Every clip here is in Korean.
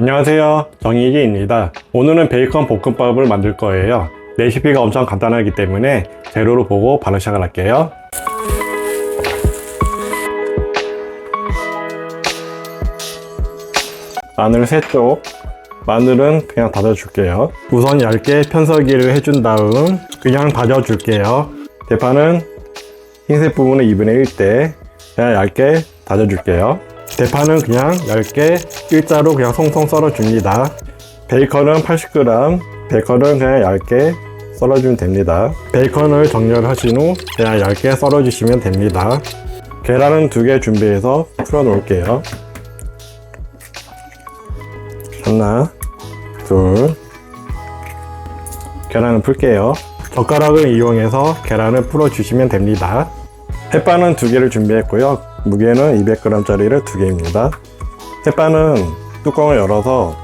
안녕하세요. 정희기입니다. 오늘은 베이컨 볶음밥을 만들 거예요. 레시피가 엄청 간단하기 때문에 재료를 보고 바로 시작을 할게요. 마늘 3쪽. 마늘은 그냥 다져줄게요. 우선 얇게 편서기를 해준 다음 그냥 다져줄게요. 대파는 흰색 부분을 2분의 1대 그냥 얇게 다져줄게요 대파는 그냥 얇게 일자로 그냥 송송 썰어줍니다. 베이컨은 80g 베이컨은 그냥 얇게 썰어주면 됩니다. 베이컨을 정렬하신 후 그냥 얇게 썰어주시면 됩니다. 계란은 두 개 준비해서 풀어 놓을게요. 하나 둘. 계란을 풀게요. 젓가락을 이용해서 계란을 풀어 주시면 됩니다. 햇반은 두 개를 준비했고요 무게는 200g짜리를 두 개입니다. 햇반은 뚜껑을 열어서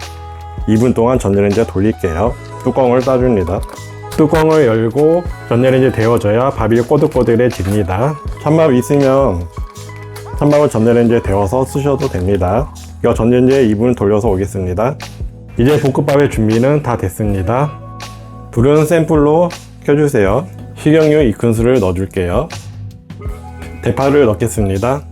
2분 동안 전자레인지에 돌릴게요. 뚜껑을 따줍니다. 뚜껑을 열고 전자레인지에 데워져야 밥이 꼬들꼬들해집니다. 찬밥 있으면 찬밥을 전자레인지에 데워서 쓰셔도 됩니다. 이거 전자레인지에 2분 돌려서 오겠습니다. 이제 볶음밥의 준비는 다 됐습니다. 불은 센 불로 켜주세요. 식용유 2큰술을 넣어줄게요 대파를 넣겠습니다.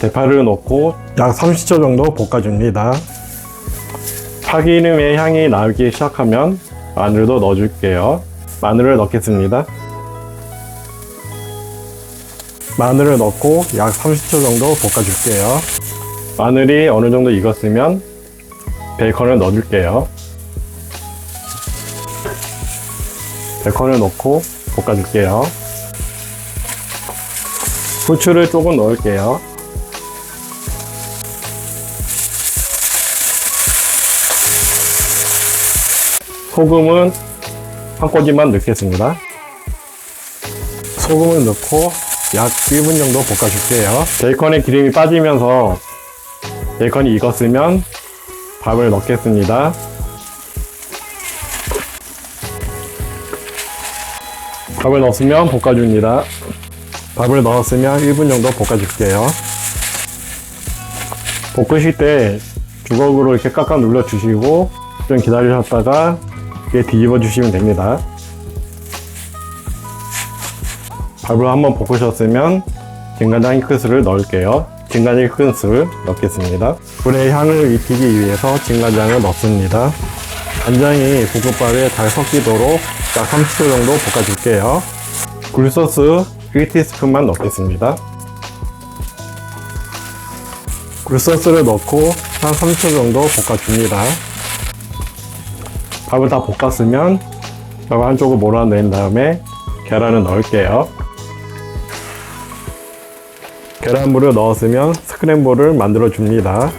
대파를 넣고 약 30초 정도 볶아줍니다. 파기름의 향이 나기 시작하면 마늘도 넣어줄게요. 마늘을 넣겠습니다. 마늘을 넣고 약 30초 정도 볶아줄게요. 마늘이 어느 정도 익었으면 베이컨을 넣어줄게요. 베이컨을 넣고 볶아줄게요. 후추를 조금 넣을게요. 소금은 한 꼬집만 넣겠습니다. 소금을 넣고 약 1분 정도 볶아줄게요. 베이컨에 기름이 빠지면서 베이컨이 익었으면 밥을 넣겠습니다 밥을 넣었으면 볶아줍니다. 밥을 넣었으면 1분 정도 볶아줄게요. 볶으실 때 주걱으로 이렇게 깎아 눌러 주시고 좀 기다리셨다가 이렇게 뒤집어 주시면 됩니다. 밥을 한번 볶으셨으면 진간장 한 큰술을 넣을게요. 진간장 한 큰술 넣겠습니다. 불의 향을 입히기 위해서 진간장을 넣습니다 간장이 볶음밥에 잘 섞이도록 약 30초 정도 볶아줄게요. 굴소스 1티스푼만 넣겠습니다. 굴소스를 넣고 한 30초 정도 볶아줍니다. 밥을 다 볶았으면 밥 한쪽을 몰아낸 다음에 계란을 넣을게요. 계란물을 넣었으면 스크램블을 만들어 줍니다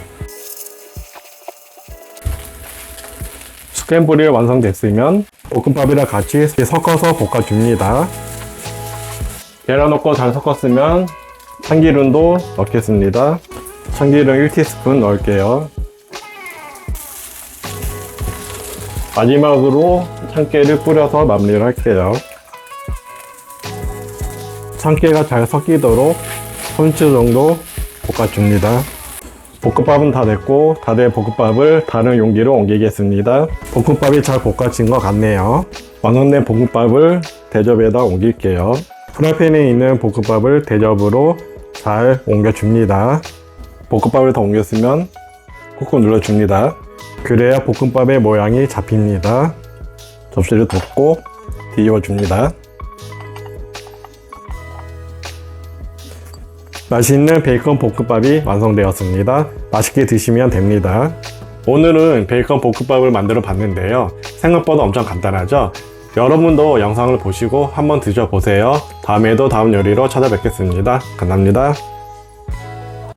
스크램블이 완성됐으면 볶음밥이랑 같이 섞어서 볶아줍니다. 계란 넣고 잘 섞었으면 참기름도 넣겠습니다. 참기름 1티스푼 넣을게요. 마지막으로 참깨를 뿌려서 마무리를 할게요. 참깨가 잘 섞이도록 30초 정도 볶아줍니다. 볶음밥은 다 됐고 다 된 볶음밥을 다른 용기로 옮기겠습니다. 볶음밥이 잘 볶아진 것 같네요. 완성 된 볶음밥을 대접에다 옮길게요. 프라이팬에 있는 볶음밥을 대접으로 잘 옮겨줍니다. 볶음밥을 다 옮겼으면 꾹꾹 눌러줍니다. 그래야 볶음밥의 모양이 잡힙니다. 접시를 덮고 뒤집어줍니다. 맛있는 베이컨 볶음밥이 완성되었습니다. 맛있게 드시면 됩니다. 오늘은 베이컨 볶음밥을 만들어 봤는데요. 생각보다 엄청 간단하죠? 여러분도 영상을 보시고 한번 드셔보세요. 다음에도 다음 요리로 찾아뵙겠습니다. 감사합니다.